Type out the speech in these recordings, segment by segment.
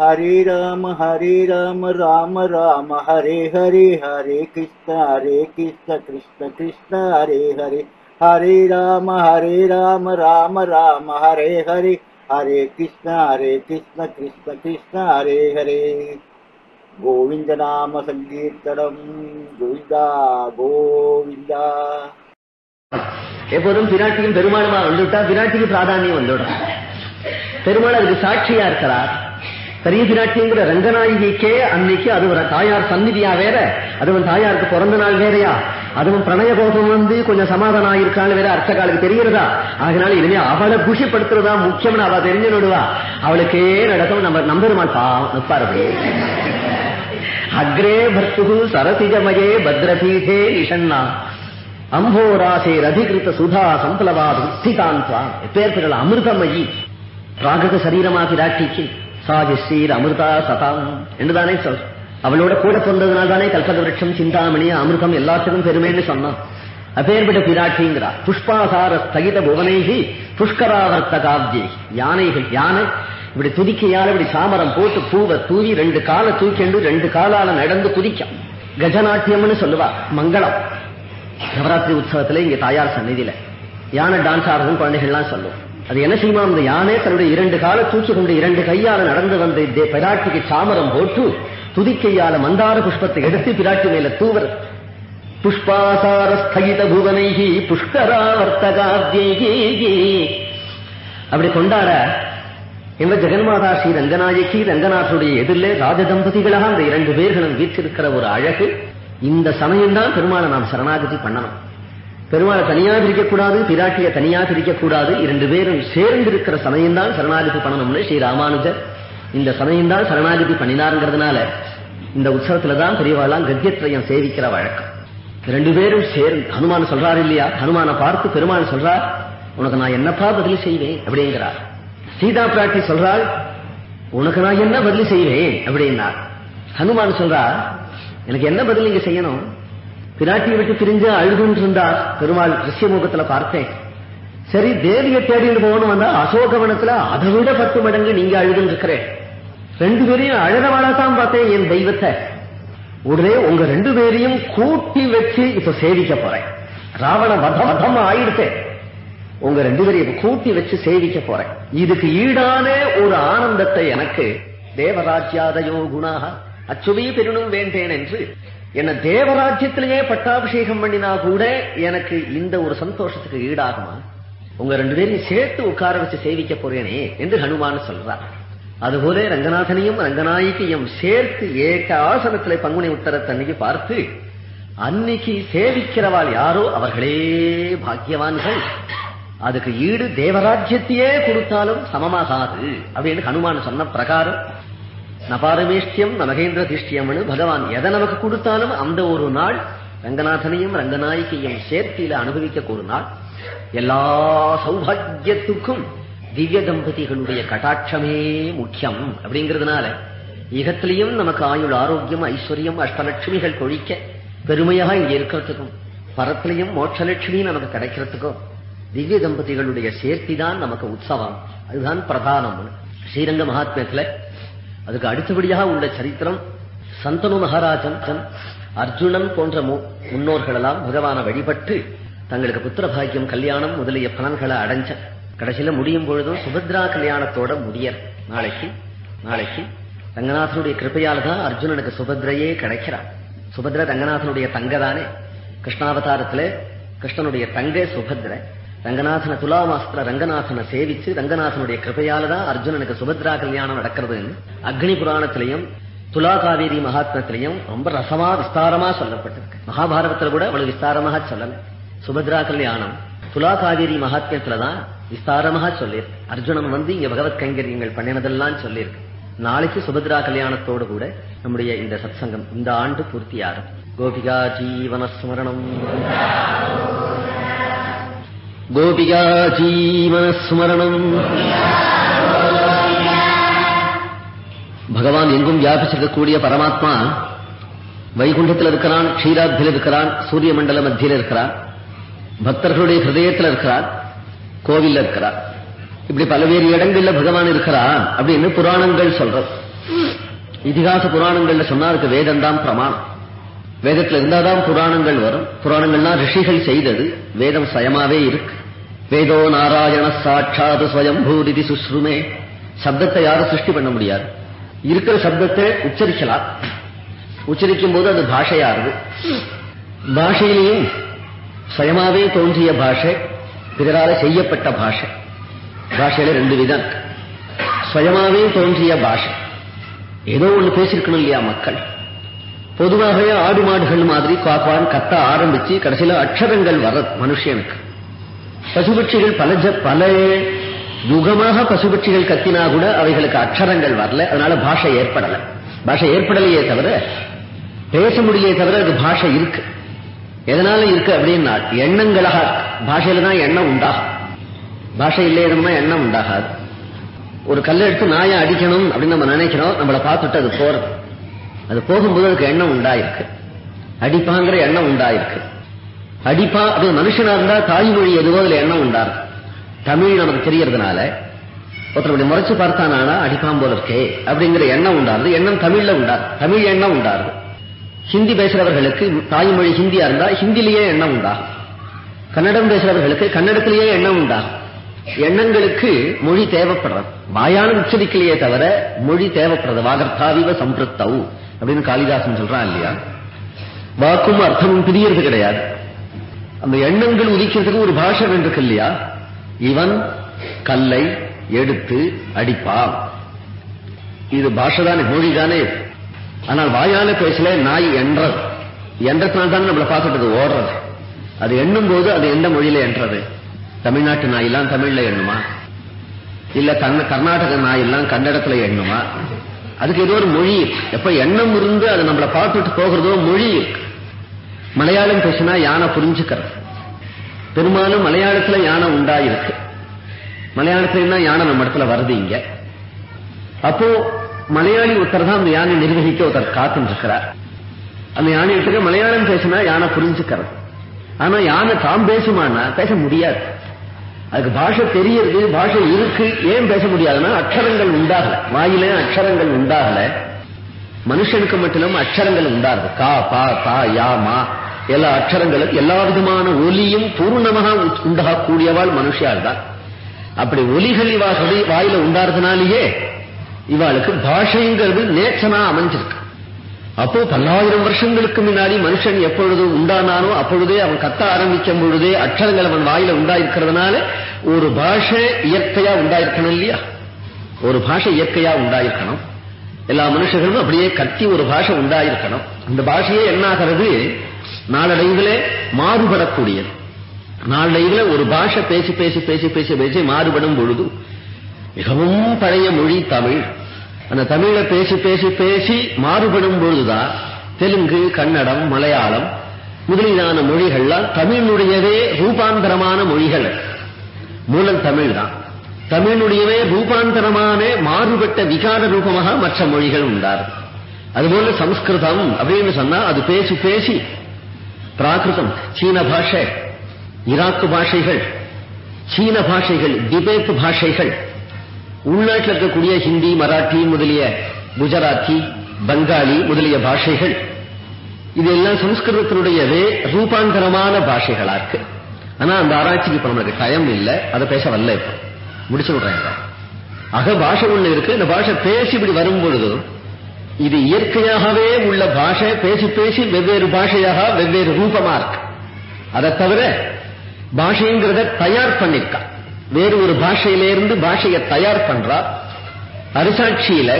ஹரே ராம ஹரே ராம ராம ராம ஹரே ஹரே ஹரே கிருஷ்ண ஹரே கிருஷ்ண கிருஷ்ண கிருஷ்ண ஹரே ஹரே. ஹரே ராம ஹரே ராம ராம ராம ஹரே ஹரே. ஹரே கிருஷ்ண ஹரே கிருஷ்ண கிருஷ்ண கிருஷ்ண ஹரே ஹரே. கோவிந்த நாம சங்கீர்த்தனம். கோவிந்தா கோவிந்தா. எப்போதும் பிராட்டியும் பெருமாளுமா வந்துவிட்டா பிராட்டிக்கு பிராதானியம் வந்துவிடும் பெருமாள் அதுக்கு சாட்சியா இருக்கிறார். பெரிய பிராட்டிங்கிற ரங்கநாயகிக்கே அன்னைக்கு அது ஒரு தாயார் சந்நிதியா வேற. அதுவும் தாயாருக்கு பிறந்த நாள் வேறையா. அதுவும் பிரணய கோபம் வந்து கொஞ்சம் சமாதானம் ஆயிருக்கான்னு வேற அர்த்தகாலுக்கு தெரிகிறதா? அதனால இனிமே அவளை குஷிப்படுத்துறதா முக்கியம்னு அவ தெரிஞ்சு நடுவா அவளுக்கே நடக்கும். நம்ம நம்பெருமாள் பாவம் நிற்பார் அக்ரே பர்த்து சரசிஜமயே பத்ரபீடே நிஷன்னா. அம்போராசேரதிகிருத்த சுதா சம்பளவா புத்திகாந்த்வா எப்பேற்பட்ட அமிர்தமயி. ராகக சரீரமா பிராட்டிக்கு சாஜஸ்ரீர் அமிர்தா சதாம் என்றுதானே சொல். அவளோட கூட பிறந்ததுனால தானே கல்பக விரட்சம் சிந்தாமணி அமிர்தம் எல்லாத்துக்கும் பெருமைன்னு சொன்னான். அப்பேற்பட்ட பிராட்சிங்கிறா புஷ்பாசார ஸ்தகித புவனேகி புஷ்கராவர்த்த காவ்ஜி யானைகள் யானை. இப்படி துதிக்கையால இப்படி சாமரம் போட்டு பூவை தூவி ரெண்டு காலை தூக்கிண்டு ரெண்டு காலால நடந்து துதிக்கும் கஜநாட்டியம்னு சொல்லுவா மங்களம். நவராத்திரி உற்சவத்துல இங்க தாயார் சந்நிதியில. யானை டான்ஸ் ஆடுறதுன்னு குழந்தைகள்லாம் சொல்லும். அது என்ன செய்யுமா? அந்த யானை தன்னுடைய இரண்டு கால தூக்கி கொண்டு இரண்டு கையால நடந்து வந்த பிராட்டிக்கு சாமரம் போட்டு துதிக்கையால மந்தார புஷ்பத்தை எடுத்து பிராட்டி மேல தூவர். புஷ்பாசார ஸ்தகித புவனைகி புஷ்கராவர்த்தகாத்யேகி. அப்படி கொண்டாட எங்க ஜெகன்மாதா ஸ்ரீ ரங்கநாயகி ரங்கநாதனுடைய எதிரில் ராஜதம்பதிகளாக அந்த இரண்டு பேர்களும் வீற்றிருக்கிற ஒரு அழகு. இந்த சமயம்தான் பெருமாளை நாம் சரணாகதி பண்ணணும். பெருமாளை தனியா பிரிக்கக்கூடாது பிராட்டியை தனியா பிரிக்கக்கூடாது இரண்டு பேரும் சேர்ந்து இருக்கிற சமயம்தான் சரணாதிபதி பண்ணணும்னு ஸ்ரீ ராமானுஜர். இந்த சமயம்தான் சரணாதிபதி பண்ணினாருங்கிறதுனால இந்த உற்சவத்துல தான் பெரியவாளாம் கத்தியத்ரயம் சேவிக்கிற வழக்கம். ரெண்டு பேரும் சேர்ந்து ஹனுமான் சொல்றாரு இல்லையா? ஹனுமானை பார்த்து பெருமாள் சொல்றார் உனக்கு நான் என்னப்பா பதில் செய்வேன்? அப்படிங்கிறார். சீதா பிராட்டி சொல்றாள் உனக்கு நான் என்ன பதில் செய்வேன்? அப்படின்னா ஹனுமான் சொல்றா எனக்கு என்ன பதில் நீங்க செய்யணும்? பிராட்டியை விட்டு பிரிஞ்சு அழுதுன்னு இருந்தா பெருமாள் திருஷ்யமுகத்துல பார்த்தேன். சரி தேவியை தேடிட்டு போகணும் வந்தா அசோகவனத்துல அதை விட பத்து மடங்கு நீங்க அழுதுன்னு இருக்கிறேன் ரெண்டு பேரையும் அழகவாழத்தான் பார்த்தேன் என் தெய்வத்தை. உடனே உங்க ரெண்டு பேரையும் கூட்டி வச்சு இப்ப சேவிக்க போறேன். ராவண வதம் வதம் ஆயிடுச்சேன் உங்க ரெண்டு பேரையும் கூட்டி வச்சு சேவிக்க போறேன். இதுக்கு ஈடான ஒரு ஆனந்தத்தை எனக்கு தேவராஜ்யாதயோ குணாக அச்சுவே பெருணும் வேண்டேன் என்று என்ன தேவராஜ்யத்திலேயே பட்டாபிஷேகம் பண்ணினா கூட எனக்கு இந்த ஒரு சந்தோஷத்துக்கு ஈடாகுமா? உங்க ரெண்டு பேரையும் சேர்த்து உட்கார வச்சு சேவிக்க போறேனே என்று ஹனுமான் சொல்றார். அதுபோல ரங்கநாதனையும் ரங்கநாயகியும் சேர்த்து ஏக ஆசனத்திலே பங்குனி உத்தரத்தன்னைக்கு பார்த்து அன்னைக்கு சேவிக்கிறவாள் யாரோ அவர்களே பாக்கியவான்கள். அதுக்கு ஈடு தேவராஜ்யத்தையே கொடுத்தாலும் சமமாகாது. அப்படின்னு ஹனுமான் சொன்ன பிரகாரம் நபாரமேஷ்டியம் நமகேந்திர திஷ்டியம்னு பகவான் எதை நமக்கு கொடுத்தாலும் அந்த ஒரு நாள் ரங்கநாதனையும் ரங்கநாயகியும் சேர்த்தியில அனுபவிக்க ஒரு நாள் எல்லா சௌபாகியத்துக்கும் திவ்ய தம்பதிகளுடைய கட்டாட்சமே முக்கியம் அப்படிங்கிறதுனால ஈகத்திலையும் நமக்கு ஆயுள் ஆரோக்கியம் ஐஸ்வர்யம் அஷ்டலட்சுமிகள் கொழிக்க பெருமையாக இங்க இருக்கிறதுக்கும் பரத்திலையும் மோட்சலட்சுமி நமக்கு கிடைக்கிறதுக்கும் திவ்ய தம்பதிகளுடைய சேர்த்தி தான் நமக்கு உற்சவம். அதுதான் பிரதானம் ஸ்ரீரங்க மகாத்மியத்துல அதுக்கு அடுத்தபடியாக உள்ள சரித்திரம் சந்தனு மகாராஜன் அர்ஜுனன் போன்ற மு- முன்னோர்களெல்லாம் பகவான வழிபட்டு தங்களுக்கு புத்திர பாக்கியம் கல்யாணம் முதலிய பலன்களை அடைஞ்ச கடைசியில முடியும் பொழுதும் சுபத்ரா கல்யாணத்தோட முடியர். நாளைக்கு நாளைக்கு ரங்கநாதனுடைய கிருப்பையால தான் அர்ஜுனனுக்கு சுபத்ரையே கிடைக்கிறான். சுபத்ர ரங்கநாதனுடைய தங்க தானே கிருஷ்ணாவதாரத்துல கிருஷ்ணனுடைய தங்கை சுபத்ரை. ரங்கநாதன துலாவாஸ்திர ரங்கநாதனை சேவிச்சு ரங்கநாதனுடைய கிருபையால தான் அர்ஜுனனுக்கு சுபத்ரா கல்யாணம் நடக்கிறதுன்னு அக்னி புராணத்திலையும் துலா காவேரி மகாத்மத்திலையும் ரொம்ப ரசமா விஸ்தாரமா சொல்லப்பட்டிருக்கு. மகாபாரதத்துல கூட அவ்வளவு விஸ்தாரமாக சொல்லல. சுபத்ரா கல்யாணம் துலா காவேரி மகாத்மியத்துலதான் விஸ்தாரமாக சொல்லியிருக்கு. அர்ஜுனன் வந்து இங்க பகவத் கைங்கரியங்கள் பண்ணினதெல்லாம் சொல்லியிருக்கு. நாளைக்கு சுபத்ரா கல்யாணத்தோடு கூட நம்முடைய இந்த சத்சங்கம் இந்த ஆண்டு பூர்த்தியாகும். கோபிகா ஜீவன ஸ்மரணம். गोपिका जीवनस्मरणम् பகவான் எங்கும் வியாபிச்சிருக்கக்கூடிய பரமாத்மா வைகுண்டத்தில் இருக்கிறான் க்ஷீராத்தில் இருக்கிறான் சூரிய மண்டல மத்தியில் இருக்கிறான் பக்தர்களுடைய ஹிருதயத்தில் இருக்கிறான் கோவில்ல இருக்கிறான் இப்படி பல்வேறு இடங்கள்ல பகவான் இருக்கிறான் அப்படின்னு புராணங்கள் சொல்றது இதிகாச புராணங்கள்ல சொன்னா அதுக்கு வேதம் தான் பிரமாணம் வேதத்துல இருந்தாதான் புராணங்கள் வரும். புராணங்கள்னா ரிஷிகள் செய்தது. வேதம் சயமாவே இருக்கு. வேதோ நாராயண சாட்சாது ஸ்வயம்பூரிதி சுஸ்ருமே. சப்தத்தை யாரும் சிருஷ்டி பண்ண முடியாது. இருக்கிற சப்தத்தை உச்சரிக்கலாம். உச்சரிக்கும் போது அது பாஷையாருது பாஷையிலையும் சுயமாவே தோன்றிய பாஷை பிறரால செய்யப்பட்ட பாஷை. பாஷையில ரெண்டு விதம். சுயமாவே தோன்றிய பாஷை. ஏதோ ஒண்ணு பேசியிருக்கணும் இல்லையா மக்கள்? பொதுவாகவே ஆடு மாடுகள் மாதிரி காப்பான் கத்த ஆரம்பிச்சு கடைசியில அக்ஷரங்கள் வர மனுஷனுக்கு. பசுபட்சிகள் பல ஜ- பல யுகமாக பசுபட்சிகள் கத்தினா கூட அவைகளுக்கு அக்ஷரங்கள் வரல. அதனால பாஷை ஏற்படல. பாஷை ஏற்படலையே தவிர பேச முடியலையே தவிர அது பாஷை இருக்கு. எதனால இருக்கு அப்படின்னா எண்ணங்களாக பாஷையில தான் எண்ணம் உண்டாகும். பாஷை இல்லையதுமா எண்ணம் உண்டாகாது. ஒரு கல்லை எடுத்து நாயை அடிக்கணும் அப்படின்னு நம்ம நினைக்கிறோம் நம்மளை பார்த்துட்டு அது போறது. அது போகும்போது அதுக்கு எண்ணம் உண்டாயிருக்கு. அடிப்பாங்கிற எண்ணம் உண்டாயிருக்கு. அடிப்பா அது மனுஷனா இருந்தா தாய்மொழி எதுவோ அதுல எண்ணம் உண்டாரு தமிழ் நமக்கு தெரியறதுனால ஒருத்தர் அப்படி முறைச்சு பார்த்தானா அடிப்பான் போல இருக்கே அப்படிங்கிற எண்ணம் உண்டாருது எண்ணம் தமிழ்ல உண்டாரு தமிழ் எண்ணம் உண்டாருது ஹிந்தி பேசுறவர்களுக்கு தாய்மொழி ஹிந்தியா இருந்தா ஹிந்திலேயே எண்ணம் உண்டாகும். கன்னடம் பேசுறவர்களுக்கு கன்னடத்திலேயே எண்ணம் உண்டாகும். எண்ணங்களுக்கு மொழி தேவைப்படுறது. வாயான உச்சரிக்கலையே தவிர மொழி தேவைப்படுறது. வாகர்த்தாவிவ சம்பிருத்தவும் அப்படின்னு காளிதாசன் சொல்றான் இல்லையா? வாக்கும் அர்த்தமும் பிரியறது கிடையாது. அந்த எண்ணங்கள் உதிக்கிறதுக்கு ஒரு பாஷை வேண்டிருக்கு இல்லையா? இவன் கல்லை எடுத்து அடிப்பான். இது பாஷை தானே மொழி தானே ஆனால் வாயால பேசல நாய் என்றது. என்றதுனால தான் நம்மளை பார்த்துட்டு ஓடுறது. அது எண்ணும் போது அது எந்த மொழியில என்றது? தமிழ்நாட்டு நாயெல்லாம் தமிழ்ல எண்ணுமா? இல்ல கர்நாடக கர்நாடக நாயெல்லாம் கன்னடத்துல எண்ணுமா? அதுக்கு ஏதோ ஒரு மொழி. இருக்கு. எப்ப எண்ணம் இருந்து அது நம்மளை பார்த்துட்டு போகிறதோ மொழி இருக்கு. மலையாளம் பேசினா யானை புரிஞ்சுக்கிறது. பெரும்பாலும் மலையாளத்துல யானை உண்டாயிருக்கு. மலையாளத்துல யானை நம்ம இடத்துல வருது இங்க? அப்போ மலையாளி ஒருத்தர் தான் அந்த யானை நிர்வகிக்க ஒருத்தர் காத்துட்டு இருக்கிறார் அந்த யானைகிட்ட மலையாளம் பேசினா யானை புரிஞ்சுக்கிறது. ஆனா யானை தாம் பேசுமானா பேச முடியாது. அதுக்கு பாஷை தெரியறது பாஷை இருக்கு. ஏன் பேச முடியாதுன்னா அக்ஷரங்கள் உண்டாகல. வாயில அக்ஷரங்கள் உண்டாகல. மனுஷனுக்கு மட்டும் அக்ஷரங்கள் உண்டாகுது. கா பா தா யா மா. எல்லா அக்ஷரங்களும் எல்லா விதமான ஒலியும் பூர்ணமாக உண்டாக உண்டாகக்கூடியவாள் மனுஷியால் தான் அப்படி ஒலிகள் இவா வாயில உண்டாறதுனாலேயே இவாளுக்கு பாஷைங்கிறது நேச்சனா அமைஞ்சிருக்கு. அப்போ பல்லாயிரம் வருஷங்களுக்கு முன்னாடி மனுஷன் எப்பொழுது உண்டானானோ அப்பொழுதே அவன் கத்த ஆரம்பிக்கும் பொழுதே அக்ஷரங்கள் அவன் வாயில உண்டாயிருக்கிறதுனால ஒரு பாஷை இயற்கையா உண்டாயிருக்கணும் இல்லையா? ஒரு பாஷை இயற்கையா உண்டாயிருக்கணும். எல்லா மனுஷர்களும் அப்படியே கத்தி ஒரு பாஷை உண்டாயிருக்கணும். அந்த பாஷையே என்னாகிறது? நாளடைவிலே மாறுபடக்கூடியது. நாளடைவில ஒரு பாஷை பேசி பேசி பேசி பேசி பேசி மாறுபடும் பொழுது மிகவும் பழைய மொழி தமிழ். அந்த தமிழை பேசி பேசி பேசி மாறுபடும் பொழுதுதான் தெலுங்கு கன்னடம் மலையாளம் முதலீதான மொழிகள்லாம் தமிழுடையவே ரூபாந்தரமான மொழிகள். மூலம் தமிழ் தான் தமிழுடையவே ரூபாந்தரமான மாறுபட்ட விகார ரூபமாக மற்ற மொழிகள் உண்டார் அதுபோல சம்ஸ்கிருதம் அப்படின்னு சொன்னா அது பேசி பேசி பிராகிருதம் சீன பாஷை ஈராக்கு பாஷைகள் சீன பாஷைகள் திபேத் பாஷைகள் உள்நாட்டில் இருக்கக்கூடிய ஹிந்தி மராட்டி முதலிய குஜராத்தி பங்காளி முதலிய பாஷைகள். இதெல்லாம் சம்ஸ்கிருதத்தினுடையவே ரூபாந்தரமான பாஷைகளா இருக்கு. ஆனா அந்த ஆராய்ச்சிக்கு இப்ப நம்மளுக்கு டைம் இல்லை. அதை பேச வரல இப்ப. முடிச்சு விடுறாங்க அக பாஷை ஒண்ணு இருக்கு. இந்த பாஷை பேசி இப்படி வரும்பொழுது இது இயற்கையாகவே உள்ள பாஷை. பேசி பேசி வெவ்வேறு பாஷையாக வெவ்வேறு ரூபமா இருக்கு. அதை தவிர பாஷைங்கிறத தயார் பண்ணிருக்கா வேறு ஒரு பாஷையிலிருந்து பாஷையை தயார் பண்றா. அரசாட்சியில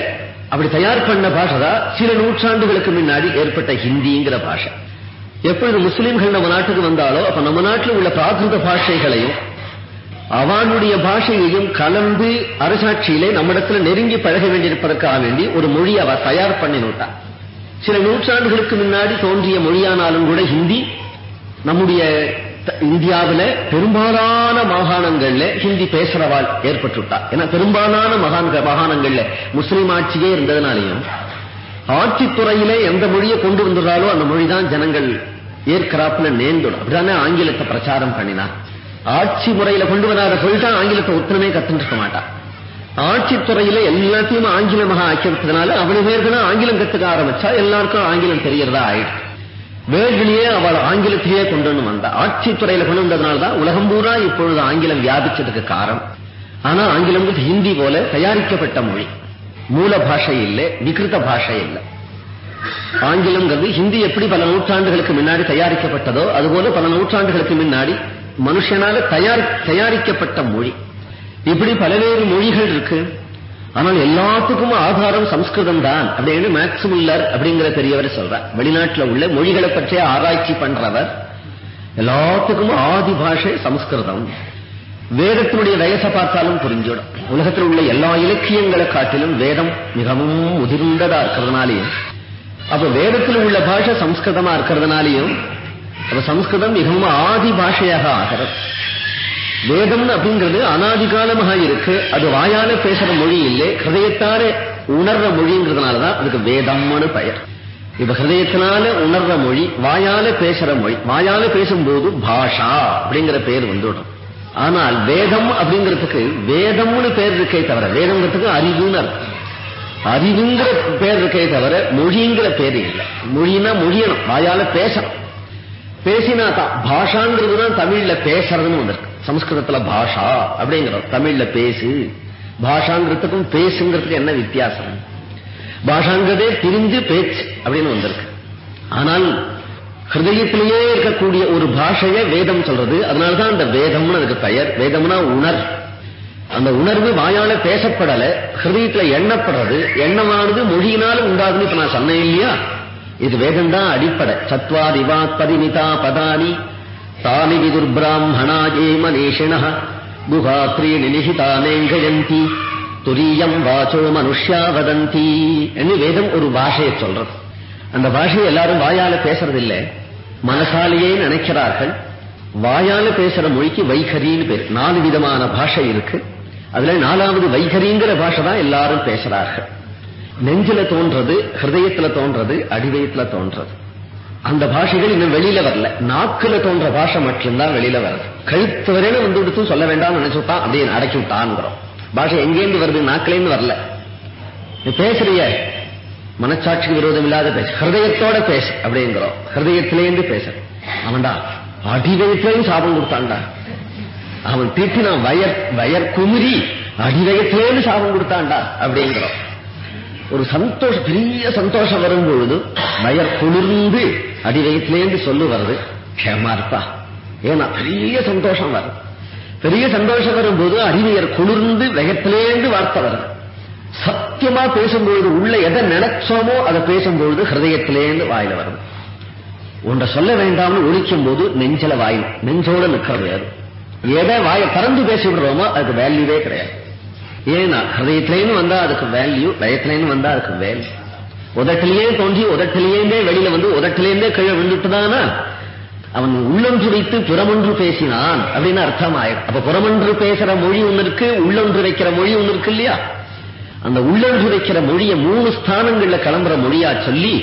அப்படி தயார் பண்ண பாஷை தான் சில நூற்றாண்டுகளுக்கு முன்னாடி ஏற்பட்ட ஹிந்திங்கிற பாஷை. எப்பொழுது முஸ்லிம்கள் நம்ம நாட்டுக்கு வந்தாலோ அப்ப நம்ம நாட்டில் உள்ள பிராகிருத பாஷைகளையும் அவனுடைய பாஷையையும் கலந்து அரசாட்சியிலே நம்மிடத்துல நெருங்கி பழக வேண்டியிருப்பதற்காக வேண்டி ஒரு மொழி அவ தயார் பண்ணினுட்டா சில நூற்றாண்டுகளுக்கு முன்னாடி தோன்றிய மொழியானாலும் கூட ஹிந்தி நம்முடைய இந்தியாவுல பெரும்பாலான மாகாணங்கள்ல ஹிந்தி பேசுறவாள் ஏற்பட்டுட்டா. ஏன்னா பெரும்பாலான மகான்க மாகாணங்கள்ல முஸ்லீம் ஆட்சியே இருந்ததுனாலையும் ஆட்சித்துறையிலே எந்த மொழியை கொண்டு வந்துடுறாலோ அந்த மொழிதான் ஜனங்கள் ஏற்கிறாப்புல நேர்ந்துடும். அப்படிதானே ஆங்கிலத்தை பிரச்சாரம் பண்ணினா. ஆட்சி முறையில கொண்டு வராத சொல்லிட்டா ஆங்கிலத்தை ஒத்தனமே கத்துட்டு இருக்க மாட்டான் ஆட்சித்துறையில எல்லாத்தையும் ஆங்கிலமாக ஆக்கியிருக்கிறதுனால அவ்வளவு பேருக்கு ஆங்கிலம் கத்துக்க ஆரம்பிச்சா எல்லாருக்கும் ஆங்கிலம் தெரியறதா ஆயிடுச்சு. வேர்களியே அவள் ஆங்கிலத்திலேயே கொண்டு வந்து வந்தா ஆட்சித்துறையில கொண்டு வந்ததுனால தான் உலகம் பூரா இப்பொழுது ஆங்கிலம் வியாபிச்சதுக்கு காரணம். ஆனா ஆங்கிலம் ஹிந்தி போல தயாரிக்கப்பட்ட மொழி. மூல பாஷை இல்லை விகிருத பாஷை இல்லை. ஆங்கிலம்ங்கிறது ஹிந்தி எப்படி பல நூற்றாண்டுகளுக்கு முன்னாடி தயாரிக்கப்பட்டதோ அதுபோல பல நூற்றாண்டுகளுக்கு முன்னாடி மனுஷனால தயாரி தயாரிக்கப்பட்ட மொழி. இப்படி பல்வேறு மொழிகள் இருக்கு. ஆனால் எல்லாத்துக்கும் ஆதாரம் சம்ஸ்கிருதம் தான் அப்படின்னு மேக்ஸ் முல்லர் அப்படிங்கிற பெரியவர் சொல்றார். வெளிநாட்டுல உள்ள மொழிகளை பற்றிய ஆராய்ச்சி பண்றவர். எல்லாத்துக்கும் ஆதி பாஷை சம்ஸ்கிருதம். வேதத்தினுடைய வயசை பார்த்தாலும் புரிஞ்சிடும். உலகத்தில் உள்ள எல்லா இலக்கியங்களை காட்டிலும் வேதம் மிகவும் முதிர்ந்ததா இருக்கிறதுனாலையும் அப்ப வேதத்தில் உள்ள பாஷை சம்ஸ்கிருதமா இருக்கிறதுனாலையும் அப்ப சம்ஸ்கிருதம் மிகவும் ஆதி பாஷையாக ஆகிறது. வேதம் அப்படிங்கிறது அனாதி காலமாக இருக்கு. அது வாயால பேசுற மொழி இல்லை. ஹிருதயத்தால உணர்ற மொழிங்கிறதுனாலதான் அதுக்கு வேதம்னு பெயர். இப்ப ஹிருதயத்தினால உணர்ற மொழி வாயால பேசுற மொழி வாயால பேசும்போது பாஷா அப்படிங்கிற பேர் வந்துடும். ஆனால் வேதம் அப்படிங்கிறதுக்கு வேதம்னு பேர் இருக்கே தவிர வேதங்கிறதுக்கு அறிவுன்னு அர்த்தம். அறிவுங்கிற பேர் இருக்கே தவிர மொழிங்கிற பேர் இல்லை. மொழினா மொழியணும். வாயால பேசணும். பேசினா தான் பாஷாங்கிறது தான் தமிழ்ல பேசுறதுன்னு வந்திருக்கு. சம்ஸ்கிருதத்துல பாஷா அப்படிங்கிறோம். தமிழ்ல பேசு. பாஷாங்கிறதுக்கும் பேசுங்கிறதுக்கு என்ன வித்தியாசம்? பாஷாங்கிறதே பிரிஞ்சு பேச்சு அப்படின்னு வந்திருக்கு. ஆனால் ஹிருதயத்திலேயே இருக்கக்கூடிய ஒரு பாஷையை வேதம் சொல்றது. அதனாலதான் அந்த வேதம்னு அதுக்கு பெயர். வேதம்னா உணர். அந்த உணர்வு வாயால பேசப்படல. ஹிருதயத்துல எண்ணப்படுறது. எண்ணமானது மொழியினாலும் உண்டாதுன்னு இப்ப நான் சொன்னேன் இல்லையா? இது வேதம் தான் அடிப்படை. சத்வாதிவா பதிமிதா பதானி தானி விதுர்பிராமணா ஜே மனேஷிண குஹாத்ரீணி நிகிதானேங்கயந்தி துரியம் வாச்சோ மனுஷ்யா வதந்தி என்று வேதம் ஒரு பாஷையை சொல்றது. அந்த பாஷையை எல்லாரும் வாயால பேசுறது மனசாலேயே நினைக்கிறார்கள். வாயால பேசுற மொழிக்கு வைகரின்னு பேர். நாலு விதமான பாஷை இருக்கு. அதுல நாலாவது வைகரிங்கிற பாஷை தான் எல்லாரும் பேசுறார்கள். நெஞ்சில தோன்றது ஹிருதயத்துல தோன்றது அடிவயத்துல தோன்றது. அந்த பாஷைகள் இன்னும் வெளியில வரல. நாக்குல தோன்ற பாஷை மட்டும்தான் வெளியில வருது. கழுத்து வரையில வந்து விடுத்து சொல்ல வேண்டாம்னு நினைச்சுட்டான் அப்படியே அடைச்சு விட்டான்ங்கிறோம். பாஷை எங்கேருந்து வருது? நாக்கிலேருந்து வரல. நீ பேசுறிய. மனச்சாட்சிக்கு விரோதம் இல்லாத பேசு. ஹிருதயத்தோட பேசு அப்படிங்கிறோம். ஹிருதயத்திலேருந்து பேச. அவன்டா அடிவயத்திலையும் சாபம் கொடுத்தான்டா. அவன் திட்டினான் வயர் வயர் குமுறி அடிவயத்திலேருந்து சாபம் கொடுத்தான்டா அப்படிங்கிறோம். ஒரு சந்தோஷம் பெரிய சந்தோஷம் வரும் பொழுது வயர் குளிர்ந்து அடிவயத்திலேருந்து சொல்லு வருது க்ஷேமா இருப்பா. ஏன்னா பெரிய சந்தோஷம் வரும். பெரிய சந்தோஷம் வரும்போது அறிவியர் குளிர்ந்து வயத்திலேருந்து வார்த்தை வருது சத்தியமா பேசும்பொழுது உள்ள எதை நினைச்சோமோ அதை பேசும்பொழுது ஹிருதயத்திலேந்து வாயில வரும். ஒன்றை சொல்ல வேண்டாம்னு ஒழிக்கும் போது நெஞ்சல வாயில் நெஞ்சோட நிற்கிறது அது எதை வாயை திறந்து பேசி விடுறோமோ அதுக்கு வேல்யூவே கிடையாது. ஏன்னா ஹிருதயத்திலேருந்து வந்தா அதுக்கு வேல்யூ வயத்திலேன்னு வந்தா அதுக்கு வேல்யூ உதட்டிலேயே தோன்றி உதட்டிலேருந்தே வெளியில வந்து உதட்டிலேருந்தே கீழே விழுந்துட்டுதானா? அவன் உள்ளம் வைத்து புறமொன்று பேசினான் அப்படின்னு அர்த்தம் ஆயிடும் அப்ப புறமொன்று பேசுற மொழி ஒன்னு இருக்கு உள்ளொன்று வைக்கிற மொழி ஒண்ணு இருக்கு இல்லையா? அந்த உள்ளொன்று வைக்கிற மொழியை மூணு ஸ்தானங்கள்ல கிளம்புற மொழியா சொல்லி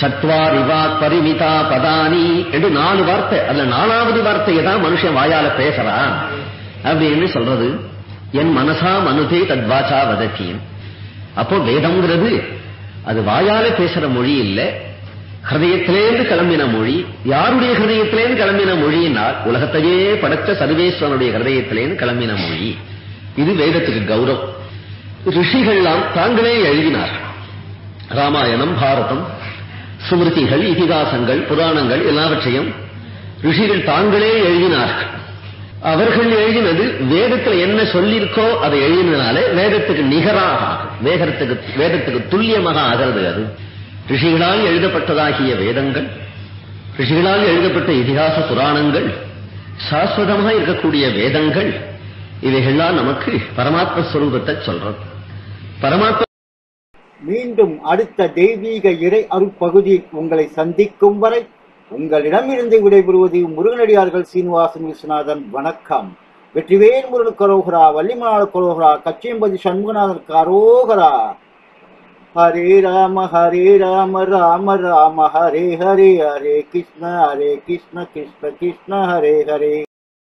சத்வா இவாத் பரிமிதா பதானி என்று நாலு வார்த்தை அதுல நாலாவது வார்த்தையை தான் மனுஷன் வாயால பேசுறான் அப்படின்னு சொல்றது என் மனசா மனுதே தத்வாச்சா வதத்தியும் அப்போ வேதம்ங்கிறது அது வாயால பேசுற மொழி இல்ல. ஹிருதயத்திலேருந்து கிளம்பின மொழி. யாருடைய ஹிருதயத்திலேருந்து கிளம்பின மொழியினால் உலகத்தையே படைத்த சர்வேஸ்வரனுடைய ஹிருதயத்திலேருந்து கிளம்பின மொழி. இது வேதத்துக்கு கௌரவம். ரிஷிகள்லாம் தாங்களே எழுதினார். ராமாயணம் பாரதம் ஸ்மிருதிகள் இதிகாசங்கள் புராணங்கள் எல்லாவற்றையும் ரிஷிகள் தாங்களே எழுதினார்கள். அவர்கள் எழுதினது வேதத்தில் என்ன சொல்லியிருக்கோ அதை எழுதினதுனால வேதத்துக்கு நிகராக ஆகும். வேதத்துக்கு வேதத்துக்கு துல்லியமாக ஆகிறது அது. ரிஷிகளால் எழுதப்பட்டதாகிய வேதங்கள் ரிஷிகளால் எழுதப்பட்ட இதிகாச புராணங்கள் சாஸ்வதமாக இருக்கக்கூடிய வேதங்கள் இவைகள்லாம் நமக்கு பரமாத்ம ஸ்வரூபத்தை சொல்றது. பரமாத்ம மீண்டும் அடுத்த தெய்வீக இறை அருட்பகுதியில் உங்களை சந்திக்கும் வரை உங்களிடமிருந்து விடைபெறுவது முருகனடியார்கள் சீனிவாசன் விஸ்வநாதன். வணக்கம். வெற்றிவேல் முருகன் கரோகரா வள்ளிமலாள கரோகரா கச்சியம்பதி சண்முகநாதன் கரோகரா. ஹரே ராம ஹரே ராம ராம ராம ஹரே ஹரே ஹரே கிருஷ்ண ஹரே கிருஷ்ண கிருஷ்ண கிருஷ்ண ஹரே ஹரே.